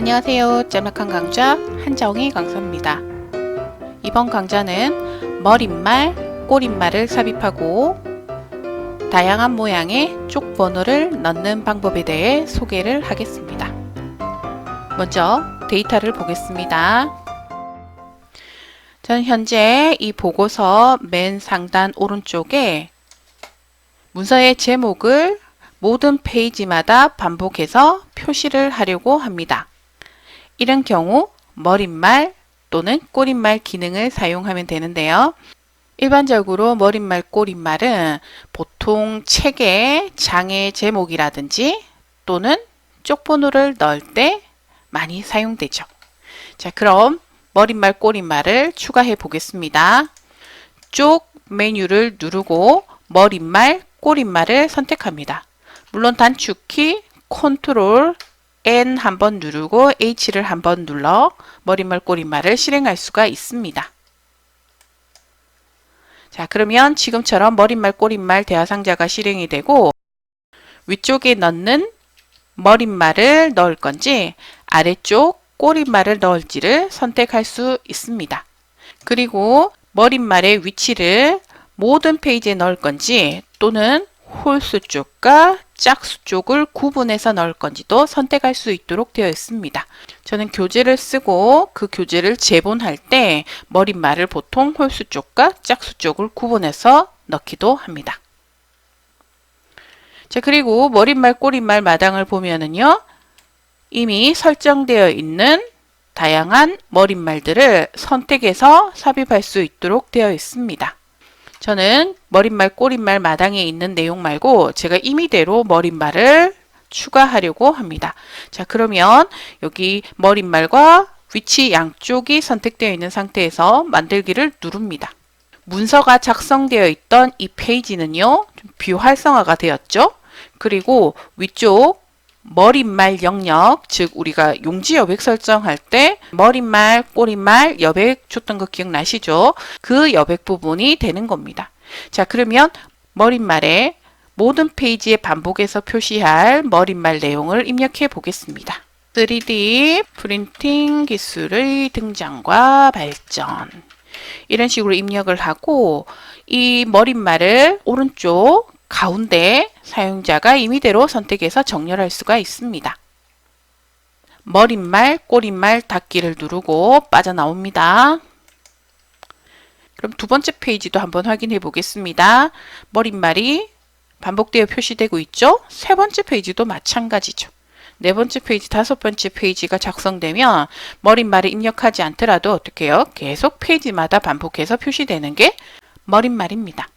안녕하세요. 짤막한 강좌 한정희 강사입니다. 이번 강좌는 머릿말, 꼬릿말을 삽입하고 다양한 모양의 쪽 번호를 넣는 방법에 대해 소개를 하겠습니다. 먼저 데이터를 보겠습니다. 저는 현재 이 보고서 맨 상단 오른쪽에 문서의 제목을 모든 페이지마다 반복해서 표시를 하려고 합니다. 이런 경우 머릿말 또는 꼬릿말 기능을 사용하면 되는데요. 일반적으로 머릿말, 꼬릿말은 보통 책의 장의 제목이라든지 또는 쪽번호를 넣을 때 많이 사용되죠. 자, 그럼 머릿말, 꼬릿말을 추가해 보겠습니다. 쪽 메뉴를 누르고 머릿말, 꼬릿말을 선택합니다. 물론 단축키 컨트롤 N 한번 누르고 H를 한번 눌러 머릿말 꼬릿말을 실행할 수가 있습니다. 자, 그러면 지금처럼 머릿말 꼬릿말 대화 상자가 실행이 되고 위쪽에 넣는 머릿말을 넣을 건지 아래쪽 꼬릿말을 넣을지를 선택할 수 있습니다. 그리고 머릿말의 위치를 모든 페이지에 넣을 건지 또는 홀수 쪽과 짝수 쪽을 구분해서 넣을 건지도 선택할 수 있도록 되어 있습니다. 저는 교재를 쓰고 그 교재를 재본할 때 머릿말을 보통 홀수 쪽과 짝수 쪽을 구분해서 넣기도 합니다. 자, 그리고 머릿말, 꼬릿말 마당을 보면은요. 이미 설정되어 있는 다양한 머릿말들을 선택해서 삽입할 수 있도록 되어 있습니다. 저는 머릿말, 꼬릿말 마당에 있는 내용 말고 제가 임의대로 머릿말을 추가하려고 합니다. 자, 그러면 여기 머릿말과 위치 양쪽이 선택되어 있는 상태에서 만들기를 누릅니다. 문서가 작성되어 있던 이 페이지는요, 비활성화가 되었죠? 그리고 위쪽 머릿말 영역, 즉 우리가 용지 여백 설정할 때 머릿말, 꼬릿말, 여백 줬던 거 기억나시죠? 그 여백 부분이 되는 겁니다. 자, 그러면 머릿말에 모든 페이지에 반복해서 표시할 머릿말 내용을 입력해 보겠습니다. 3D 프린팅 기술의 등장과 발전 이런 식으로 입력을 하고 이 머릿말을 오른쪽 가운데 사용자가 임의대로 선택해서 정렬할 수가 있습니다. 머릿말, 꼬릿말 닫기를 누르고 빠져나옵니다. 그럼 두 번째 페이지도 한번 확인해 보겠습니다. 머릿말이 반복되어 표시되고 있죠? 세 번째 페이지도 마찬가지죠. 네 번째 페이지, 다섯 번째 페이지가 작성되면 머릿말을 입력하지 않더라도 어떻게 해요? 계속 페이지마다 반복해서 표시되는 게 머릿말입니다.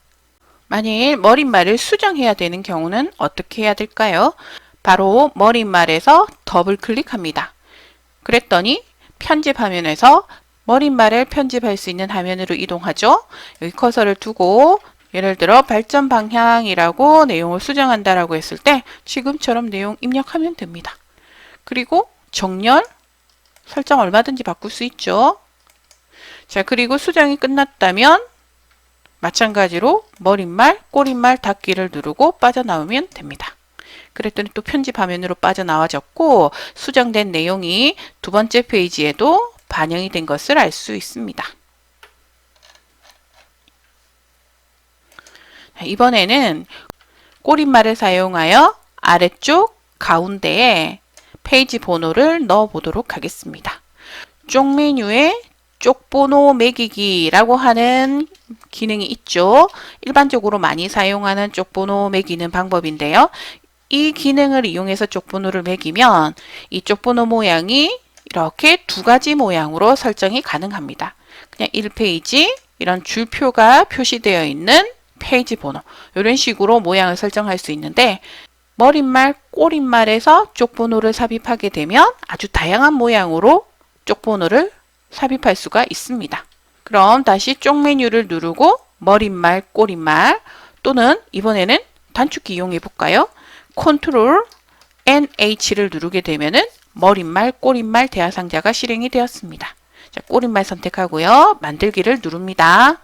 만일 머릿말을 수정해야 되는 경우는 어떻게 해야 될까요? 바로 머릿말에서 더블 클릭합니다. 그랬더니 편집 화면에서 머릿말을 편집할 수 있는 화면으로 이동하죠. 여기 커서를 두고 예를 들어 발전 방향이라고 내용을 수정한다라고 했을 때 지금처럼 내용 입력하면 됩니다. 그리고 정렬 설정 얼마든지 바꿀 수 있죠. 자, 그리고 수정이 끝났다면 마찬가지로 머릿말, 꼬릿말 닫기를 누르고 빠져나오면 됩니다. 그랬더니 또 편집 화면으로 빠져나와졌고 수정된 내용이 두 번째 페이지에도 반영이 된 것을 알 수 있습니다. 이번에는 꼬릿말을 사용하여 아래쪽 가운데에 페이지 번호를 넣어 보도록 하겠습니다. 쪽 메뉴에 쪽번호 매기기라고 하는 기능이 있죠. 일반적으로 많이 사용하는 쪽번호 매기는 방법인데요. 이 기능을 이용해서 쪽번호를 매기면 이 쪽번호 모양이 이렇게 두 가지 모양으로 설정이 가능합니다. 그냥 1페이지 이런 줄표가 표시되어 있는 페이지 번호 이런 식으로 모양을 설정할 수 있는데 머릿말, 꼬릿말에서 쪽번호를 삽입하게 되면 아주 다양한 모양으로 쪽번호를 삽입할 수가 있습니다. 그럼 다시 쪽 메뉴를 누르고 머릿말, 꼬릿말 또는 이번에는 단축키 이용해 볼까요? 컨트롤 NH를 누르게 되면은 머릿말, 꼬릿말 대화 상자가 실행이 되었습니다. 자, 꼬릿말 선택하고요. 만들기를 누릅니다.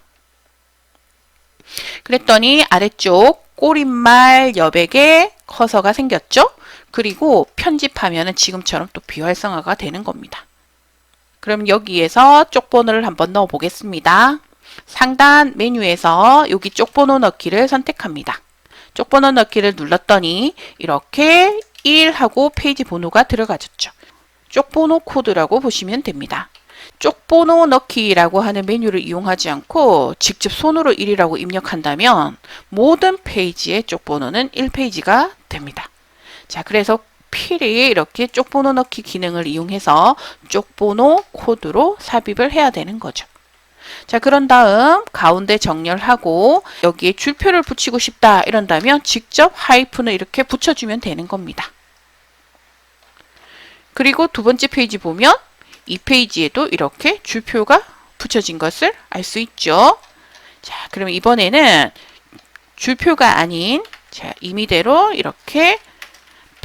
그랬더니 아래쪽 꼬릿말 여백에 커서가 생겼죠? 그리고 편집하면 지금처럼 또 비활성화가 되는 겁니다. 그럼 여기에서 쪽번호를 한번 넣어 보겠습니다. 상단 메뉴에서 여기 쪽번호 넣기를 선택합니다. 쪽번호 넣기를 눌렀더니 이렇게 1하고 페이지 번호가 들어가졌죠. 쪽번호 코드라고 보시면 됩니다. 쪽번호 넣기라고 하는 메뉴를 이용하지 않고 직접 손으로 1이라고 입력한다면 모든 페이지의 쪽번호는 1페이지가 됩니다. 자, 그래서 필히 이렇게 쪽번호 넣기 기능을 이용해서 쪽번호 코드로 삽입을 해야 되는 거죠. 자, 그런 다음 가운데 정렬하고 여기에 줄표를 붙이고 싶다 이런다면 직접 하이픈을 이렇게 붙여주면 되는 겁니다. 그리고 두 번째 페이지 보면 이 페이지에도 이렇게 줄표가 붙여진 것을 알 수 있죠. 자, 그럼 이번에는 줄표가 아닌 자, 임의대로 이렇게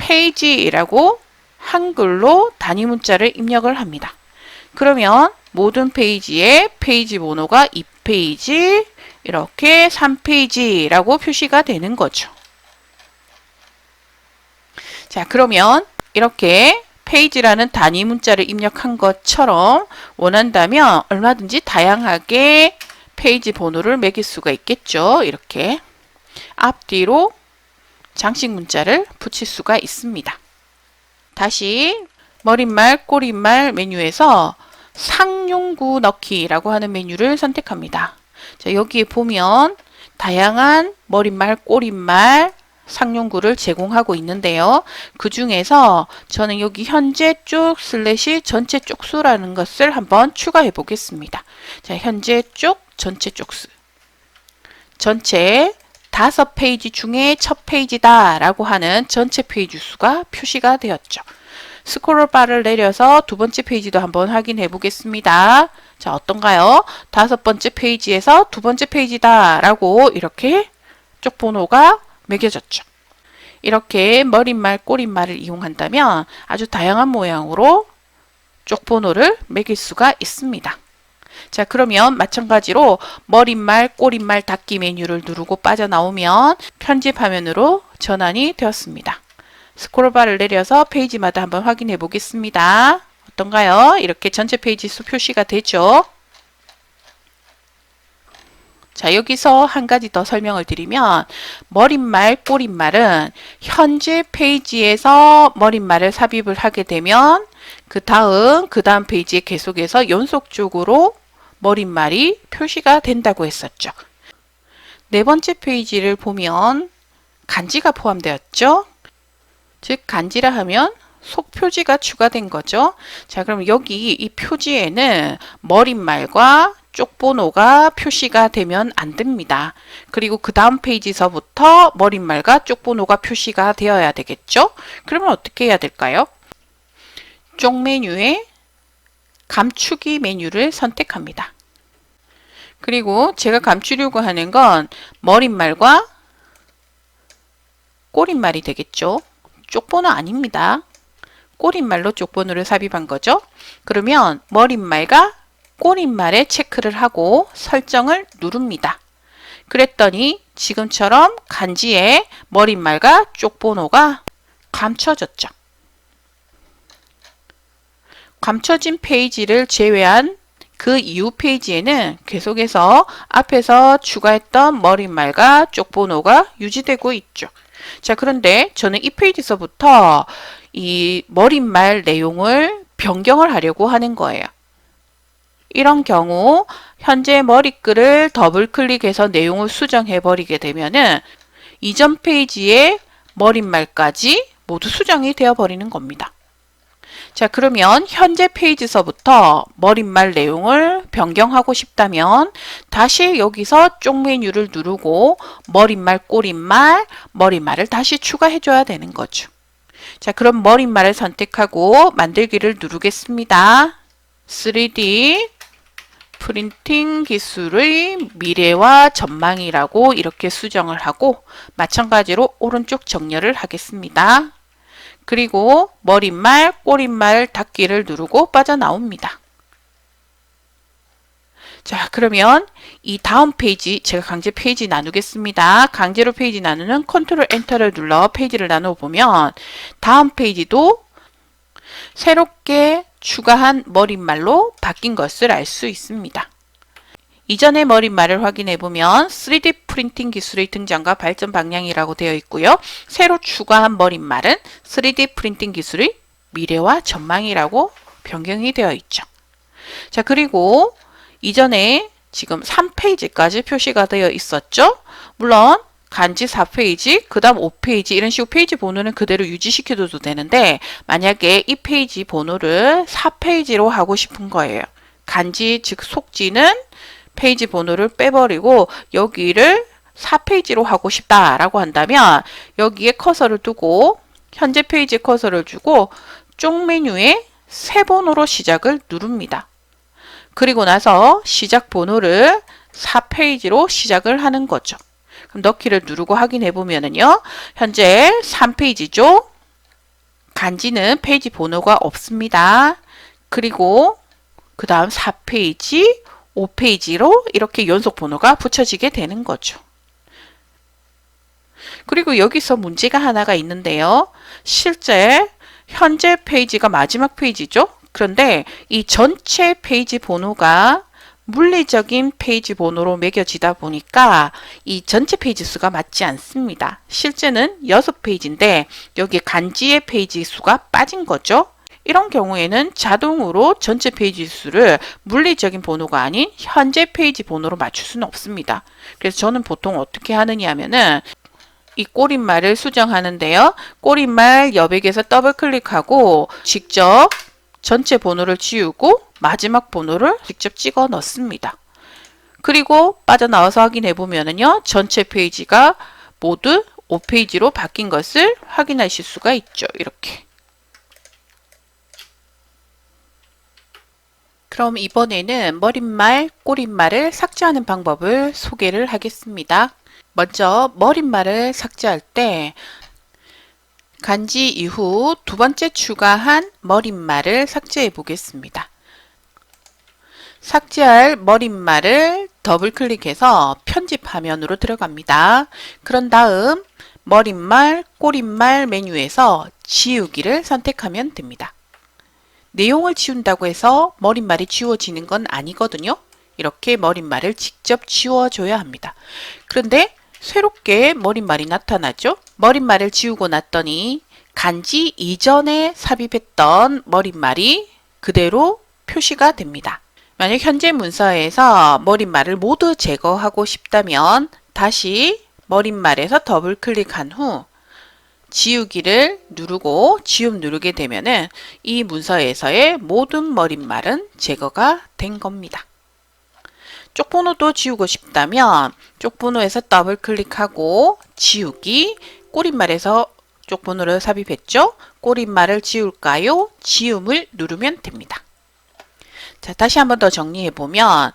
페이지라고 한글로 단위 문자를 입력을 합니다. 그러면 모든 페이지에 페이지 번호가 2페이지, 이렇게 3페이지라고 표시가 되는 거죠. 자, 그러면 이렇게 페이지라는 단위 문자를 입력한 것처럼 원한다면 얼마든지 다양하게 페이지 번호를 매길 수가 있겠죠. 이렇게 앞뒤로 장식 문자를 붙일 수가 있습니다. 다시 머릿말, 꼬릿말 메뉴에서 상용구 넣기라고 하는 메뉴를 선택합니다. 자, 여기에 보면 다양한 머릿말, 꼬릿말, 상용구를 제공하고 있는데요. 그 중에서 저는 여기 현재 쪽 슬래시 전체 쪽수라는 것을 한번 추가해 보겠습니다. 자, 현재 쪽 전체 쪽수. 전체 다섯 페이지 중에 첫 페이지다 라고 하는 전체 페이지 수가 표시가 되었죠. 스크롤 바를 내려서 두 번째 페이지도 한번 확인해 보겠습니다. 자, 어떤가요? 다섯 번째 페이지에서 두 번째 페이지다 라고 이렇게 쪽 번호가 매겨졌죠. 이렇게 머릿말, 꼬릿말을 이용한다면 아주 다양한 모양으로 쪽 번호를 매길 수가 있습니다. 자, 그러면 마찬가지로 머릿말, 꼬릿말 닫기 메뉴를 누르고 빠져나오면 편집 화면으로 전환이 되었습니다. 스크롤바를 내려서 페이지마다 한번 확인해 보겠습니다. 어떤가요? 이렇게 전체 페이지 수 표시가 되죠. 자, 여기서 한 가지 더 설명을 드리면 머릿말, 꼬릿말은 현재 페이지에서 머릿말을 삽입을 하게 되면 그 다음, 그 다음 페이지에 계속해서 연속적으로 머릿말이 표시가 된다고 했었죠. 네 번째 페이지를 보면 간지가 포함되었죠. 즉 간지라 하면 속표지가 추가된 거죠. 자, 그럼 여기 이 표지에는 머릿말과 쪽번호가 표시가 되면 안 됩니다. 그리고 그 다음 페이지서부터 머릿말과 쪽번호가 표시가 되어야 되겠죠? 그러면 어떻게 해야 될까요? 쪽 메뉴에 감추기 메뉴를 선택합니다. 그리고 제가 감추려고 하는 건 머릿말과 꼬릿말이 되겠죠. 쪽번호 아닙니다. 꼬릿말로 쪽번호를 삽입한 거죠. 그러면 머릿말과 꼬릿말에 체크를 하고 설정을 누릅니다. 그랬더니 지금처럼 간지에 머릿말과 쪽번호가 감춰졌죠. 감춰진 페이지를 제외한 그 이후 페이지에는 계속해서 앞에서 추가했던 머릿말과 쪽번호가 유지되고 있죠. 자, 그런데 저는 이 페이지서부터 이 머릿말 내용을 변경을 하려고 하는 거예요. 이런 경우 현재 머리글을 더블 클릭해서 내용을 수정해 버리게 되면은 이전 페이지의 머릿말까지 모두 수정이 되어 버리는 겁니다. 자, 그러면 현재 페이지서부터 머릿말 내용을 변경하고 싶다면 다시 여기서 쪽 메뉴를 누르고 머릿말, 꼬릿말, 머릿말을 다시 추가해 줘야 되는 거죠. 자, 그럼 머릿말을 선택하고 만들기를 누르겠습니다. 3D 프린팅 기술의 미래와 전망이라고 이렇게 수정을 하고 마찬가지로 오른쪽 정렬을 하겠습니다. 그리고 머릿말, 꼬릿말 닫기를 누르고 빠져나옵니다. 자, 그러면 이 다음 페이지 제가 강제 페이지 나누겠습니다. 강제로 페이지 나누는 컨트롤 엔터를 눌러 페이지를 나누어 보면 다음 페이지도 새롭게 추가한 머릿말로 바뀐 것을 알 수 있습니다. 이전의 머릿말을 확인해 보면 3D 프린팅 기술의 등장과 발전 방향이라고 되어 있고요. 새로 추가한 머릿말은 3D 프린팅 기술의 미래와 전망이라고 변경이 되어 있죠. 자, 그리고 이전에 지금 3페이지까지 표시가 되어 있었죠. 물론 간지 4페이지, 그 다음 5페이지 이런 식으로 페이지 번호는 그대로 유지시켜줘도 되는데 만약에 이 페이지 번호를 4페이지로 하고 싶은 거예요. 간지 즉 속지는 페이지 번호를 빼버리고 여기를 4페이지로 하고 싶다라고 한다면 여기에 커서를 두고 현재 페이지 커서를 주고 쪽 메뉴에 새 번호로 시작을 누릅니다. 그리고 나서 시작 번호를 4페이지로 시작을 하는 거죠. 그럼 넣기를 누르고 확인해 보면은요. 현재 3페이지죠. 간지는 페이지 번호가 없습니다. 그리고 그 다음 4페이지, 5페이지로 이렇게 연속 번호가 붙여지게 되는 거죠. 그리고 여기서 문제가 하나가 있는데요. 실제 현재 페이지가 마지막 페이지죠. 그런데 이 전체 페이지 번호가 물리적인 페이지 번호로 매겨지다 보니까 이 전체 페이지 수가 맞지 않습니다. 실제는 6페이지인데 여기 간지의 페이지 수가 빠진 거죠. 이런 경우에는 자동으로 전체 페이지 수를 물리적인 번호가 아닌 현재 페이지 번호로 맞출 수는 없습니다. 그래서 저는 보통 어떻게 하느냐 하면은 이 꼬릿말을 수정하는데요. 꼬릿말 여백에서 더블 클릭하고 직접 전체 번호를 지우고 마지막 번호를 직접 찍어 넣습니다. 그리고 빠져나와서 확인해 보면은요. 전체 페이지가 모두 5페이지로 바뀐 것을 확인하실 수가 있죠. 이렇게. 그럼 이번에는 머릿말, 꼬릿말을 삭제하는 방법을 소개를 하겠습니다. 먼저 머릿말을 삭제할 때 간지 이후 두 번째 추가한 머릿말을 삭제해 보겠습니다. 삭제할 머릿말을 더블 클릭해서 편집 화면으로 들어갑니다. 그런 다음 머릿말, 꼬릿말 메뉴에서 지우기를 선택하면 됩니다. 내용을 지운다고 해서 머릿말이 지워지는 건 아니거든요. 이렇게 머릿말을 직접 지워줘야 합니다. 그런데 새롭게 머릿말이 나타나죠. 머릿말을 지우고 났더니 간지 이전에 삽입했던 머릿말이 그대로 표시가 됩니다. 만약 현재 문서에서 머릿말을 모두 제거하고 싶다면 다시 머릿말에서 더블 클릭한 후 지우기를 누르고 지움 누르게 되면은 이 문서에서의 모든 머릿말은 제거가 된 겁니다. 쪽번호도 지우고 싶다면 쪽번호에서 더블 클릭하고 지우기 꼬릿말에서 쪽번호를 삽입했죠? 꼬릿말을 지울까요? 지움을 누르면 됩니다. 자, 다시 한번 더 정리해 보면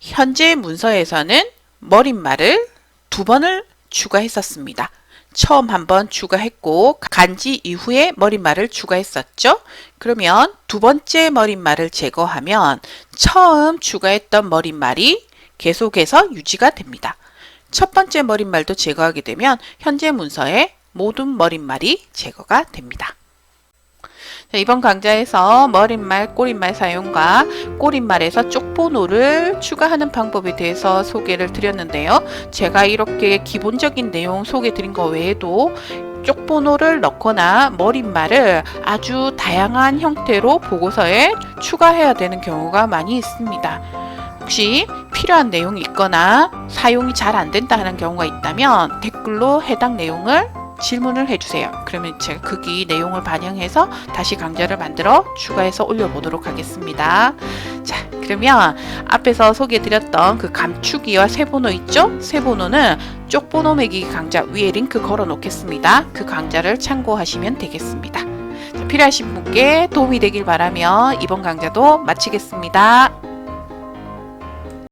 현재 문서에서는 머릿말을 두 번을 추가했었습니다. 처음 한번 추가했고 간지 이후에 머릿말을 추가했었죠. 그러면 두 번째 머릿말을 제거하면 처음 추가했던 머릿말이 계속해서 유지가 됩니다. 첫 번째 머릿말도 제거하게 되면 현재 문서의 모든 머릿말이 제거가 됩니다. 자, 이번 강좌에서 머릿말, 꼬릿말 사용과 꼬릿말에서 쪽번호를 추가하는 방법에 대해서 소개를 드렸는데요. 제가 이렇게 기본적인 내용 소개 드린 거 외에도 쪽번호를 넣거나 머릿말을 아주 다양한 형태로 보고서에 추가해야 되는 경우가 많이 있습니다. 혹시 필요한 내용이 있거나 사용이 잘 안 된다 하는 경우가 있다면 댓글로 해당 내용을 질문을 해주세요. 그러면 제가 거기 내용을 반영해서 다시 강좌를 만들어 추가해서 올려보도록 하겠습니다. 자, 그러면 앞에서 소개해드렸던 그 감추기와 세번호 있죠? 세번호는 쪽번호 매기기 강좌 위에 링크 걸어 놓겠습니다. 그 강좌를 참고하시면 되겠습니다. 자, 필요하신 분께 도움이 되길 바라며 이번 강좌도 마치겠습니다.